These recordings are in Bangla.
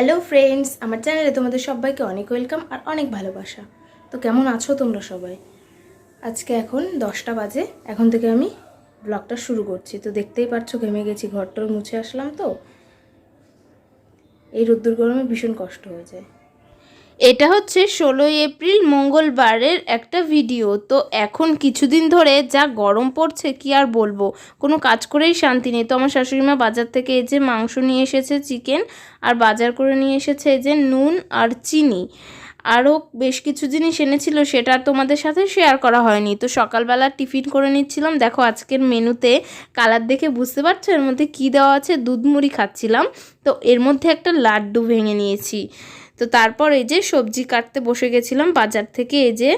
হ্যালো ফ্রেন্ডস আমার চ্যানেলে তোমাদের সবাইকে অনেক ওয়েলকাম আর অনেক ভালোবাসা। তো কেমন আছো তোমরা সবাই? আজকে এখন দশটা বাজে। এখন থেকে আমি ব্লগটা শুরু করছি। তো দেখতেই পাচ্ছ, ঘেমে গেছি ঘরটর মুছে আসলাম তো। এই রোদ্দুর গরমে ভীষণ কষ্ট হয়ে যায়। এটা হচ্ছে ষোলোই এপ্রিল মঙ্গলবারের একটা ভিডিও তো এখন কিছুদিন ধরে যা গরম পড়ছে, কি আর বলব? কোনো কাজ করেই শান্তি নেই। তো আমার শাশুড়ি মা বাজার থেকে এই যে মাংস নিয়ে এসেছে চিকেন আর বাজার করে নিয়ে এসেছে এই যে নুন আর চিনি। আরও বেশ কিছু জিনিস এনেছিল, সেটা আর তোমাদের সাথে শেয়ার করা হয়নি। তো সকালবেলা টিফিন করে নিচ্ছিলাম। দেখো আজকের মেনুতে কালার দেখে বুঝতে পারছ? এর মধ্যে কী দেওয়া আছে? দুধ মুড়ি খাচ্ছিলাম। তো এর মধ্যে একটা লাড্ডু ভেঙে নিয়েছি। তো তারপর এই যে সবজি কাটতে বসে গেছিলাম বাজার থেকে, এই যে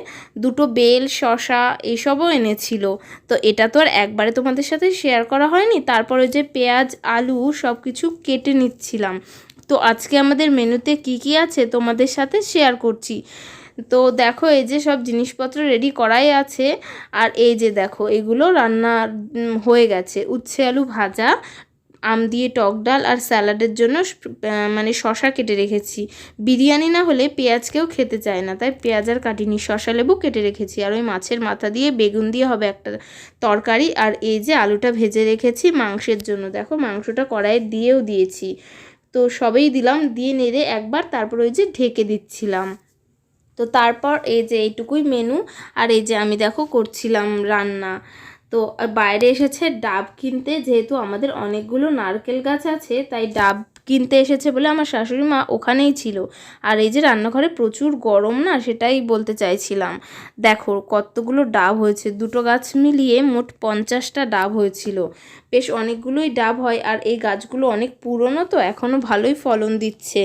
দুটো বেল শশা এসবও এনেছিল। তো এটা তো আর একবারে তোমাদের সাথে শেয়ার করা হয়নি। তারপরে যে পেঁয়াজ, আলু সব কিছু কেটে নিচ্ছিলাম। তো আজকে আমাদের মেনুতে কি কি আছে তোমাদের সাথে শেয়ার করছি। তো দেখো এই যে সব জিনিসপত্র রেডি করাই আছে। আর এই যে দেখো এগুলো রান্না হয়ে গেছে। উচ্ছে আলু ভাজা আম দিয়ে টক ডাল আর স্যালাডের জন্য মানে শশা কেটে রেখেছি। বিরিয়ানি না হলে পেঁয়াজ কেউ খেতে চায় না, তাই পেঁয়াজ আর কাটিনি, শশা লেবু কেটে রেখেছি। আর ওই মাছের মাথা দিয়ে বেগুন দিয়ে হবে একটা তরকারি, আর এই যে আলুটা ভেজে রেখেছি মাংসের জন্য। দেখো মাংসটা কড়াইয়ে দিয়েও দিয়েছি। তো সবেই দিলাম, দিয়ে নেড়ে একবার তারপর ওই যে ঢেকে দিচ্ছিলাম। তো তারপর এই যে এইটুকুই মেনু আর এই যে আমি দেখো করছিলাম রান্না। তো বাইরে এসেছে ডাব কিনতে, যেহেতু আমাদের অনেকগুলো নারকেল গাছ আছে, তাই ডাব কিনতে এসেছে বলে আমার শাশুড়ি মা ওখানেই ছিল। আর এই যে রান্নাঘরে প্রচুর গরম না, সেটাই বলতে চাইছিলাম। দেখো কতগুলো ডাব হয়েছে, দুটো গাছ মিলিয়ে মোট পঞ্চাশটা ডাব হয়েছিল। বেশ অনেকগুলোই ডাব হয়, আর এই গাছগুলো অনেক পুরনো তো এখনও ভালোই ফলন দিচ্ছে।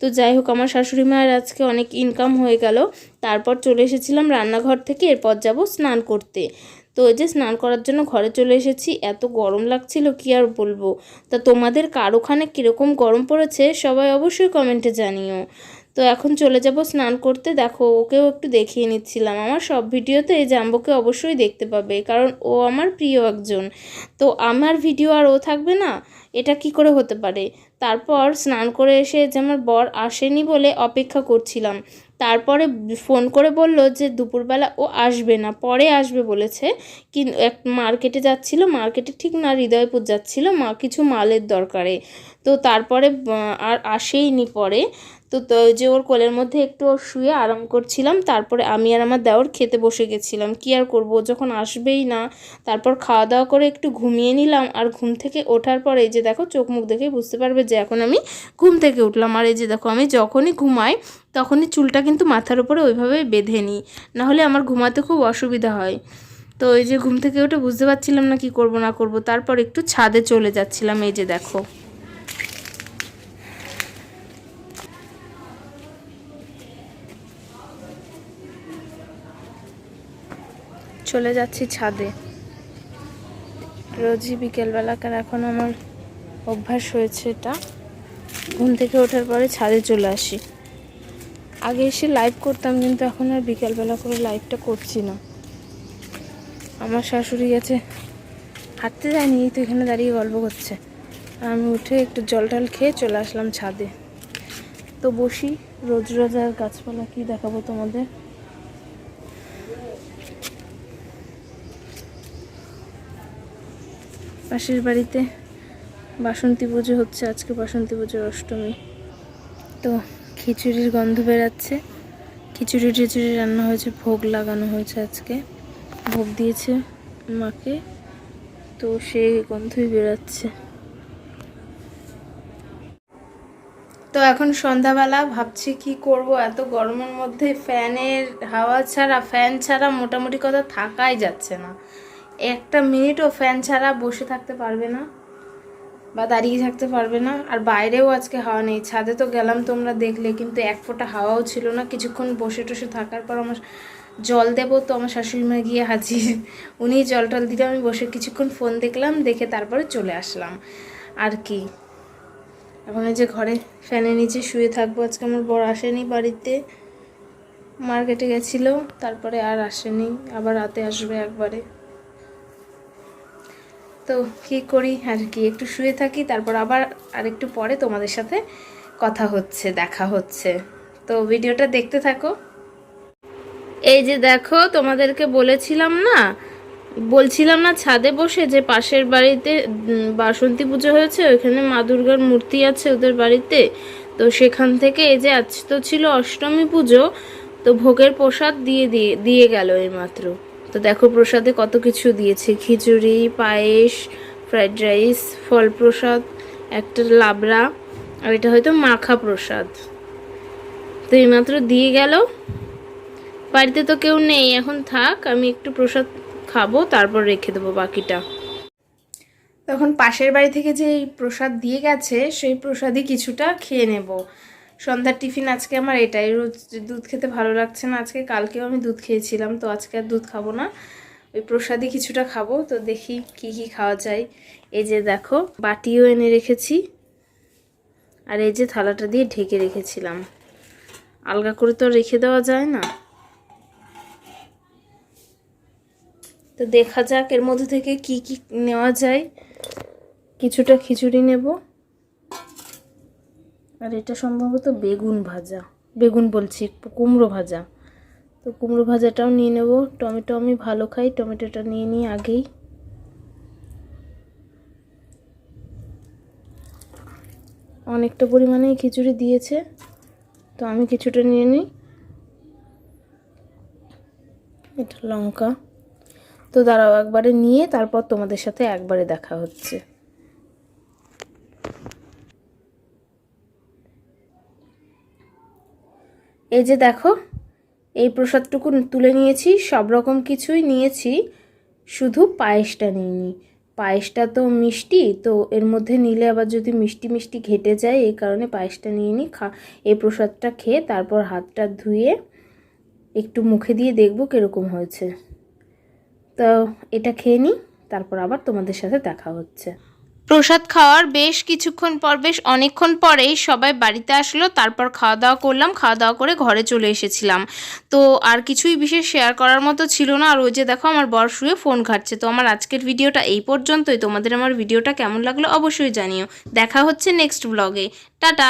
তো যাই হোক, আমার শাশুড়ি মায়ের আজকে অনেক ইনকাম হয়ে গেল। তারপর চলে এসেছিলাম রান্নাঘর থেকে, এরপর যাব স্নান করতে। তো ওই যে স্নান করার জন্য ঘরে চলে এসেছি, এত গরম লাগছিল, কি আর বলব? তা তোমাদের কার ওখানে কীরকম গরম পড়েছে সবাই অবশ্যই কমেন্টে জানিও। তো এখন চলে যাব স্নান করতে, দেখো ওকেও একটু দেখিয়ে নিচ্ছিলাম। আমার সব ভিডিওতে এই জাম্বোকে অবশ্যই দেখতে পাবে, কারণ ও আমার প্রিয় একজন। তো আমার ভিডিও আর ও থাকবে না, এটা কি করে হতে পারে? তারপর স্নান করে এসে যে আমার বর আসেনি বলে অপেক্ষা করছিলাম। তারপরে ফোন করে বলল যে দুপুরবেলা ও আসবে না, পরে আসবে বলেছে। কি এক মার্কেটে যাচ্ছিল, মার্কেটে ঠিক না, হৃদয়পুর যাচ্ছিল, মা কিছু মালের দরকারে। তো তারপরে আর আসেইনি পরে। তো যে ওর কোলের মধ্যে একটু শুয়ে আরাম করছিলাম, তারপরে আমি আর আমার দেওর খেতে বসে গেছিলাম। কি আর করব? যখন আসবেই না, তারপর খাওয়া দাওয়া করে একটু ঘুমিয়ে নিলাম। আর ঘুম থেকে ওঠার পর এই যে দেখো, চোখ মুখ দেখে বুঝতে পারবে যে এখন আমি ঘুম থেকে উঠলাম। আর এই যে দেখো, আমি যখনই ঘুমাই, তখনই চুলটা কিন্তু মাথার উপরে ওইভাবে বেঁধে নিই। নাহলে আমার ঘুমাতে খুব অসুবিধা হয়। তো এই যে ঘুম থেকে ওটা বুঝতে পারছিলাম না কি করব, না করব। তারপর একটু ছাদে চলে যাচ্ছিলাম, এই যে দেখো। চলে যাচ্ছি ছাদে। রোজই বিকেলবেলাকার এখন আমার অভ্যাস হয়েছে এটা। ঘুম থেকে ওঠার পরে ছাদে চলে আসি। আগে এসে লাইভ করতাম, কিন্তু এখন আর বিকেলবেলা করে লাইভটা করছি না। আমার শাশুড়ি গেছে। হাঁটতে যায়নি তো এখানে দাঁড়িয়ে গল্প করছে। আমি উঠে একটু জল টল খেয়ে চলে আসলাম ছাদে। তো বসি, রোজ রোজ আর গাছপালা কি দেখাবো তোমাদের? পাশের বাড়িতে বাসন্তী পুজো হচ্ছে, আজকে বাসন্তী পুজোর অষ্টমী। তো খিচুড়ির গন্ধ বেরাচ্ছে। খিচুড়ি টিচুড়ি রান্না হয়েছে, ভোগ লাগানো হয়েছে আজকে। ভোগ দিয়েছে মাকে, তো সেই গন্ধই বেরাচ্ছে। তো এখন সন্ধ্যাবেলা ভাবছি কি করব, এত গরমের মধ্যে ফ্যানের হাওয়া ছাড়া, ফ্যান ছাড়া মোটামুটি কথা থাকাই যাচ্ছে না। একটা মিনিটও ফ্যান ছাড়া বসে থাকতে পারবে না বা দাঁড়িয়ে থাকতে পারবে না। আর বাইরেও আজকে হাওয়া নেই। ছাদে তো গেলাম তোমরা দেখলে, কিন্তু এক ফোঁটা হাওয়াও ছিল না। কিছুক্ষণ বসে টসে থাকার পর আমার জল দেবো তো আমার শাশুড়ি মা গিয়ে হাজির। উনি জল টল দিলে, আমি বসে কিছুক্ষণ ফোন দেখলাম, দেখে তারপরে চলে আসলাম। আর কি? এখন এই যে ঘরে ফ্যানের নিচে শুয়ে থাকব, আজকে আমার বর আসেনি বাড়িতে। মার্কেটে গেছিল, তারপরে আর আসেনি। আবার রাতে আসবে একবারে। তো কী করি? আর কি, একটু শুয়ে থাকি, তারপর আবার আর একটু পরে তোমাদের সাথে কথা হচ্ছে, দেখা হচ্ছে। তো ভিডিওটা দেখতে থাকো। এই যে দেখো, তোমাদেরকে বলেছিলাম না, বলছিলাম না ছাদে বসে যে পাশের বাড়িতে বাসন্তী পুজো হয়েছে, ওইখানে মা দুর্গার মূর্তি আছে ওদের বাড়িতে। তো সেখান থেকে এই যে আজ তো ছিল অষ্টমী পুজো, তো ভোগের প্রসাদ দিয়ে দিয়ে দিয়ে গেল এইমাত্র। তো দেখো প্রসাদে কত কিছু দিয়েছে। খিচুড়ি, পায়েস ফ্রাইড রাইস ফল প্রসাদ, একটা লাবড়া আর এটা হয়তো মাখা প্রসাদ। তো এইমাত্র দিয়ে গেল। বাড়িতে তো কেউ নেই, এখন থাক, আমি একটু প্রসাদ খাব, তারপর রেখে দেবো বাকিটা। তখন পাশের বাড়ি থেকে যে প্রসাদ দিয়ে গেছে, সেই প্রসাদই কিছুটা খেয়ে নেব। সন্ধ্যার টিফিন আজকে আমার এটাই। রোজ দুধ খেতে ভালো লাগছে না। আজকে কালকেও আমি দুধ খেয়েছিলাম, তো আজকে আর দুধ খাব না। ওই প্রসাদই কিছুটা খাব, তো দেখি কি কি খাওয়া যায়। এই যে দেখো, বাটিও এনে রেখেছি। আর এই যে থালাটা দিয়ে ঢেকে রেখেছিলাম। আলগা করে তো রেখে দেওয়া যায় না। তো দেখা যাক এর মধ্যে থেকে কি কি নেওয়া যায়। কিছুটা খিচুড়ি নেব। আর এটা সম্ভবত বেগুন ভাজা। বেগুন বলছি, কুমড়ো ভাজা। তো কুমড়ো ভাজাটাও নিয়ে নেব। টমেটো আমি ভালো খাই, টমেটোটা নিয়ে নিই আগেই। অনেকটা পরিমাণেই খিচুড়ি দিয়েছে, তো আমি কিছুটা নিয়ে নিই। এটা লঙ্কা। তো দাঁড়াও, একবারে নিয়ে তারপর তোমাদের সাথে একবারে দেখা হচ্ছে। এই যে দেখো, এই প্রসাদটুকু তুলে নিয়েছি, সব রকম কিছুই নিয়েছি, শুধু পায়েসটা নিইনি। পায়েসটা তো মিষ্টি, তো এর মধ্যে নিলে আবার যদি মিষ্টি মিষ্টি ঘেটে যায়, এই কারণে পায়েসটা নিয়ে নিই খা, এই প্রসাদটা খেয়ে তারপর হাতটা ধুয়ে একটু মুখে দিয়ে দেখব কীরকম হয়েছে। তো এটা খেয়ে নিই, তারপর আবার তোমাদের সাথে দেখা হচ্ছে। প্রসাদ খাওয়ার বেশ কিছুক্ষণ পর, বেশ অনেকক্ষণ পরেই সবাই বাড়িতে আসলো। তারপর খাওয়া দাওয়া করলাম খাওয়া দাওয়া করে ঘরে চলে এসেছিলাম। তো আর কিছুই বিশেষ শেয়ার করার মতো ছিল না। আর ওই যে দেখো, আমার বর শুয়ে ফোন ঘাটছে। তো আমার আজকের ভিডিওটা এই পর্যন্তই। তোমাদের আমার ভিডিওটা কেমন লাগল অবশ্যই জানিও। দেখা হচ্ছে নেক্সট ব্লগে টাটা!